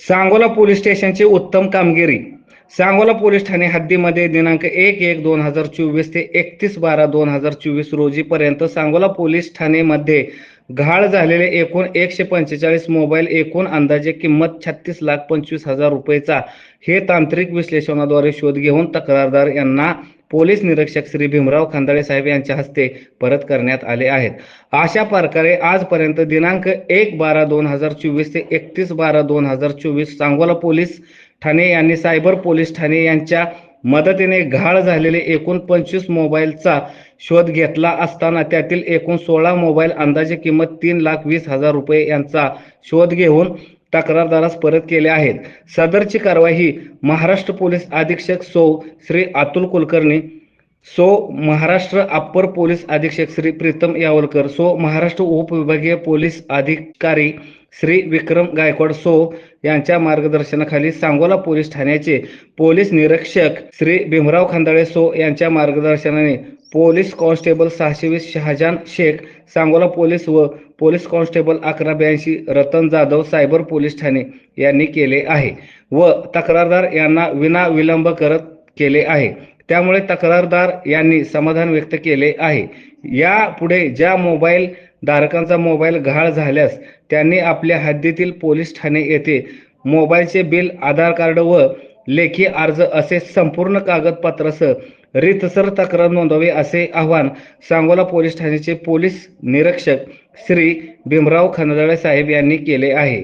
Sangola police स्टेशनची उत्तम कामगिरी. Sangola police Thane हद्दीमध्ये दिनांक एक एक दोन हजार चोवीस ते एकतीस बारा दोन हजार चोवीस रोजीपर्यंत सांगोला पोलीस ठाणेमध्ये घाळ झालेले एकूण एकशे पंचेचाळीस मोबाईल एकूण अंदाजे किंमत छत्तीस लाख पंचवीस हजार रुपयेचा. हे तांत्रिक विश्लेषणाद्वारे शोध घेऊन तक्रारदार यांना पोलीस निरीक्षक श्री भीमराव खांदाळे साहेब यांच्या हस्ते परत करण्यात आले आहेत. अशा प्रकारे आजपर्यंत दिनांक एक बारा दोन हजार चोवीस ते एकतीस बारा दोन हजार चोवीस सांगोला पोलीस ठाणे यांनी सायबर पोलीस ठाणे यांच्या मदतीने घाळ झालेले एकूण पंचवीस मोबाईलचा शोध घेतला असताना त्यातील एकूण सोळा मोबाईल अंदाजे किंमत तीन लाख वीस हजार रुपये यांचा शोध घेऊन तक्रारदारास परत केले आहेत. सदरची कारवाई महाराष्ट्र पोलीस अधीक्षक सौ श्री अतुल कुलकर्णी सो महाराष्ट्र अप्पर पोलीस अधीक्षक श्री प्रीतम यावलकर सो महाराष्ट्र उपविभागीय पोलीस अधिकारी श्री विक्रम गायकवाड सो यांच्या मार्गदर्शनाखाली सांगोला पोलीस ठाण्याचे पोलीस निरीक्षक श्री भीमराव खांदाळे सो यांच्या मार्गदर्शनाने पोलीस कॉन्स्टेबल सहाशे वीस शहाजान शेख सांगोला पोलीस व पोलीस कॉन्स्टेबल अकरा ब्याऐंशी रतन जाधव सायबर पोलीस ठाणे यांनी केले आहे व तक्रारदार यांना विना विलंब करत केले आहे. त्यामुळे तक्रारदार यांनी समाधान व्यक्त केले आहे. यापुढे ज्या मोबाईल धारकांचा मोबाईल घाळ झाल्यास त्यांनी आपल्या हद्दीतील पोलीस ठाणे येथे मोबाईलचे बिल आधार कार्ड व लेखी अर्ज असे संपूर्ण कागदपत्रासह रीतसर तक्रार नोंदवावी असे आवाहन सांगोला पोलीस ठाण्याचे पोलीस निरीक्षक श्री भीमराव खंदाळे साहेब यांनी केले आहे.